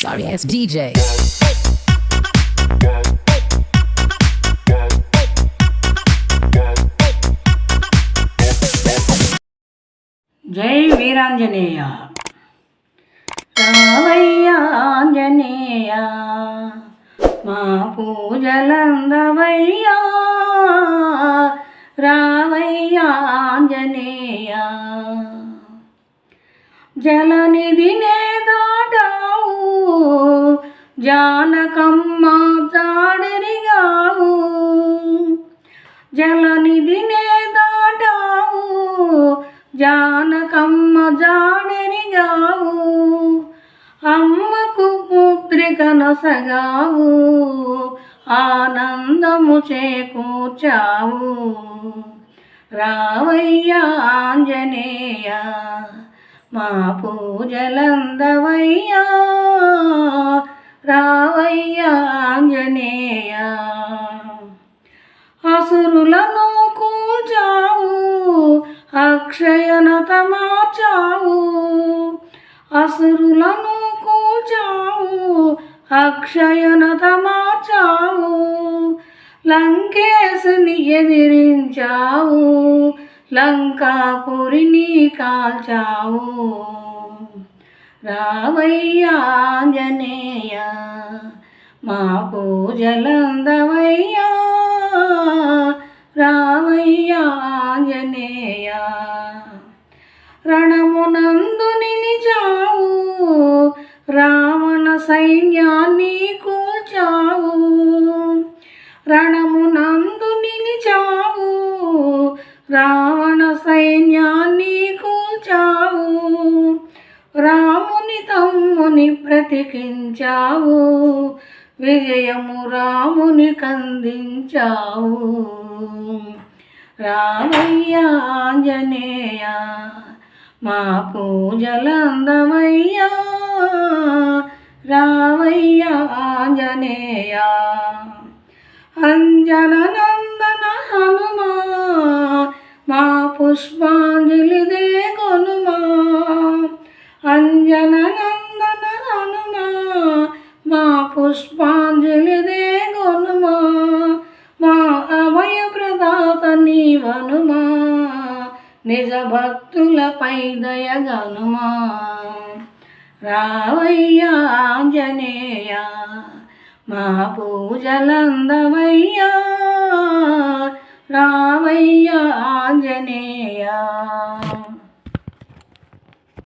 sorry ass DJ. జై వీరాంజనేయ. రావయ్యా ఆంజనేయ. మా పూజలందవయ్యా రావయ్యా ఆంజనేయ. జలనిధినే దాటావు జానకమ్మ జాడరిగావు జలనిధినే దాటావు జానకమ్మ జాడరిగావు అమ్మకు పుత్రిక ఆనందము చేకూర్చావు. రావయ్య ఆంజనేయ మా పూజలందవయ్యా రావయ్యా ఆంజనేయ. అసురులను కూల్చావు అక్షయనత మార్చావు అసురులను కూల్చావు అక్షయనత మార్చావు లంకేశుని ఎదిరించావు లంకాపురిని కాల్చావు. రావయ్యాంజనేయ మా పూజలందవయ్యా రావయ్యాంజనేయ రణమునందు నిలిచావు రావణ సైన్యాన్ని కూల్చావు. రణ బ్రతికించావు. విజయము రాముని కందించావు. రామయ్యాంజనేయ మా పూజలందమయ్యా. రావయ్యా ఆంజనేయ అంజన నందన హనుమా మా పుష్పా పుష్పాంజలి దేగొనుమా మా అభయ ప్రదాత నీవనుమా నిజ భక్తులపై దయగనుమా రావయ్యా ఆంజనేయ మా పూజలందవయ్యా రావయ్యా ఆంజనేయ.